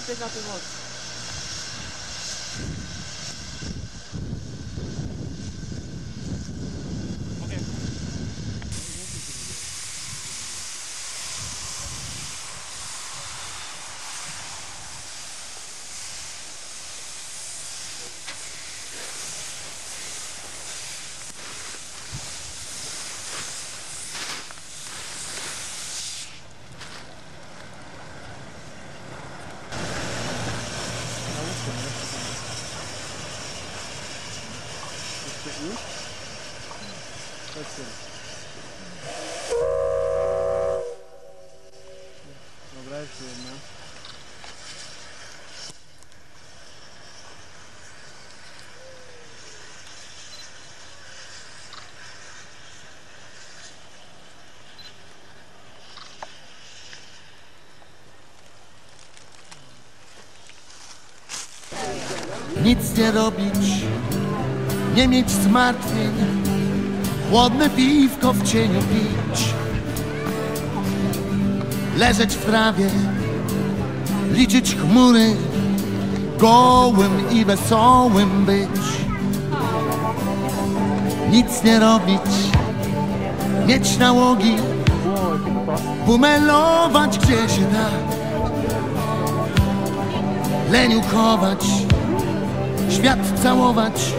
zaczepiać na tym most. Jeszcze jedna. nic nie robić, nie mieć zmartwień, chłodne piwko w cieniu pić, leżeć w trawie, liczyć chmury, gołym i wesołym być, nic nie robić, mieć nałogi, bumelować gdzie się da, leniu chować świat całować.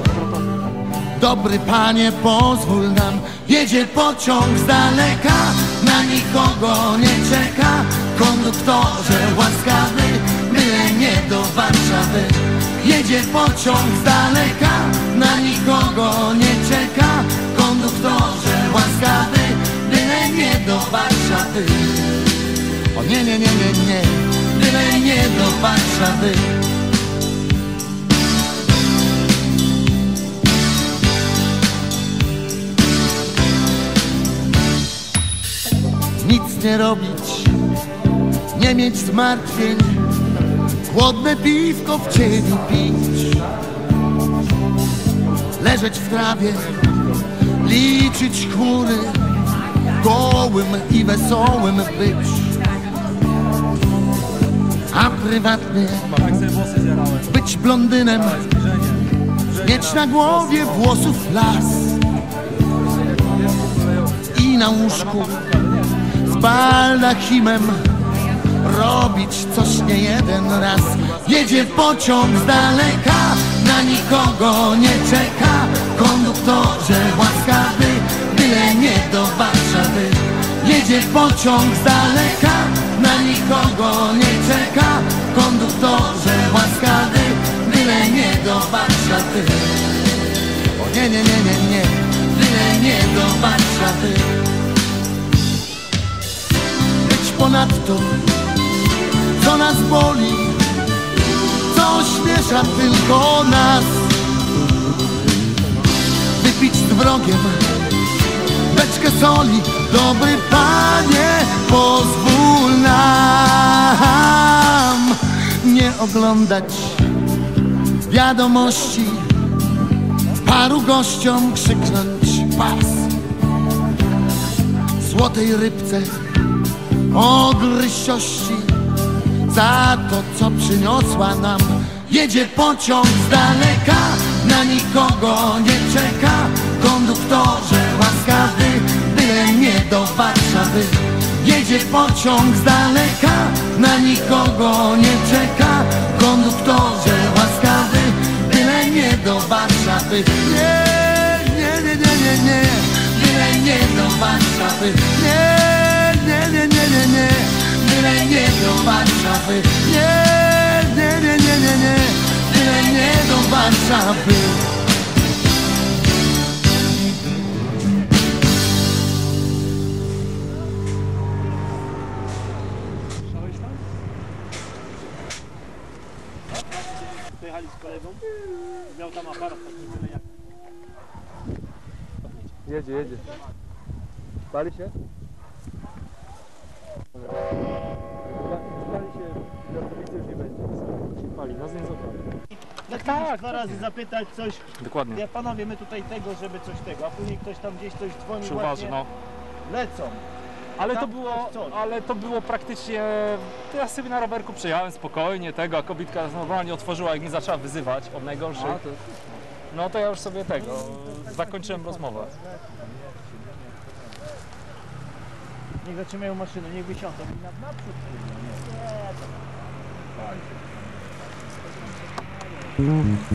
Dobry panie, pozwól nam, jedzie pociąg z daleka, na nikogo nie czeka. Konduktorze łaskawy, byle nie do Warszawy. Jedzie pociąg z daleka, na nikogo nie czeka. Konduktorze łaskawy, byle nie do Warszawy. O nie, nie, nie, nie, nie, byle nie do Warszawy. Nie robić, nie mieć zmartwień, chłodne piwko w cieniu pić, leżeć w trawie, liczyć chmury, gołym i wesołym być, a prywatnie być blondynem, mieć na głowie włosów las i na łóżku z baldachimem robić coś nie jeden raz. Jedzie pociąg z daleka, na nikogo nie czeka. Konduktorze łaskawy, byle nie do Warszawy. Jedzie pociąg z daleka, na nikogo nie czeka. Konduktorze łaskawy, byle nie do Warszawy. O nie, nie, nie, nie, nie, ponadto, co nas boli, co ośmiesza tylko nas. Wypić z wrogiem beczkę soli, dobry panie, pozwól nam nie oglądać wiadomości, paru gościom krzyknąć pas. Złotej rybce o gryźciości za to, co przyniosła nam. Jedzie pociąg z daleka, na nikogo nie czeka. Konduktorze łaskawy, byle nie do Warszawy. Jedzie pociąg z daleka, na nikogo nie czeka. Konduktorze łaskawy, byle nie do Warszawy. Nie, nie, nie, nie, nie, nie, byle nie do Warszawy. Nie, aparat taki tyle jak Jedzie, jedzie. Pali się? Pali się, wiatrowicy już nie będzie. Się pali, nas nie zapali. No tak, dwa razy zapytać coś. Dokładnie. Ja panowie, my tutaj tego, żeby coś tego, a później ktoś tam gdzieś coś dzwoni Przy uwadze, właśnie, no. lecą. Ale to było, ale to było praktycznie, to ja sobie na rowerku przyjechałem spokojnie tego, a kobitka normalnie otworzyła i mnie zaczęła wyzywać od najgorszych. No to ja już sobie tego, zakończyłem rozmowę. Niech zatrzymają maszynę, niech wysiądą i naprzód. Nie, to... Thank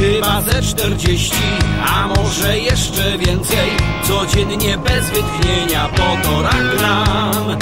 chyba ze czterdzieści, a może jeszcze więcej. Codziennie bez wytchnienia po torach gram.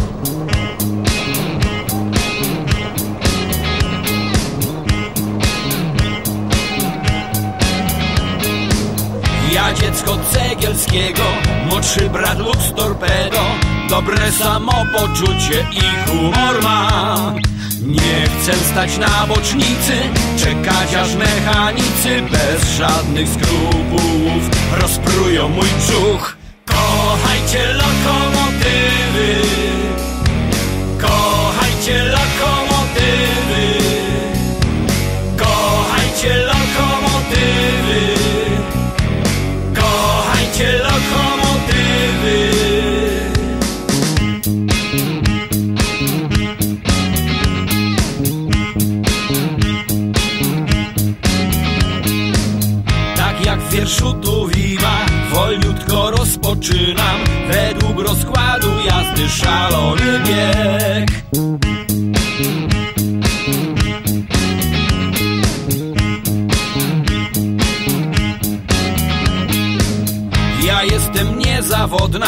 Ja dziecko Cegielskiego, młodszy brat Lux Torpedo. Dobre samopoczucie i humor mam Nie chcę stać na bocznicy, czekać aż mechanicy Bez żadnych skrupułów rozprują mój brzuch. Kochajcie lokomotywy Tak jak w wierszu tu wima Wolniutko rozpoczynam. Według rozkładu jazdy szalony bieg. Ja jestem niezawodna.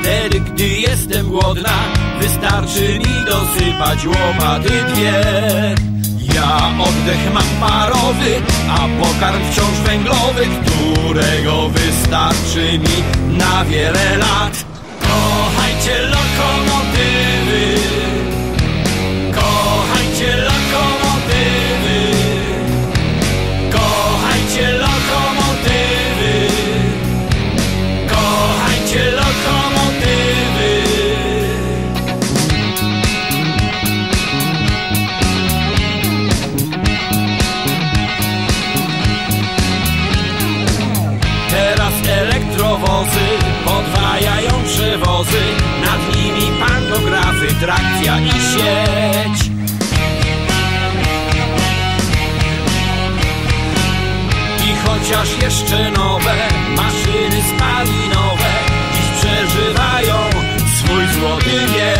Wtedy, gdy jestem głodna Wystarczy mi dosypać łopaty dwie Ja oddech mam parowy A pokarm wciąż węglowy Którego wystarczy mi na wiele lat. Kochajcie lokomotywy podwajają przewozy. Nad nimi pantografy, trakcja i sieć. I chociaż jeszcze nowe maszyny spalinowe Dziś przeżywają swój złoty wiek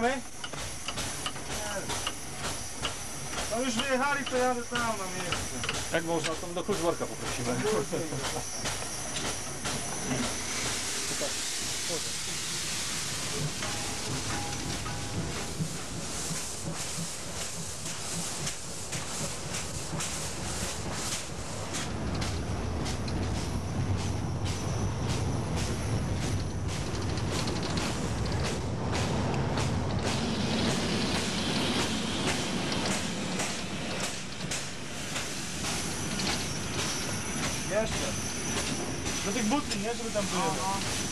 Idziemy? No już wyjechali, to jadę tam na miejsce. Jak można, to do kluczworka poprosimy. Jeszcze. Do tych butli, nie? Żeby tam były.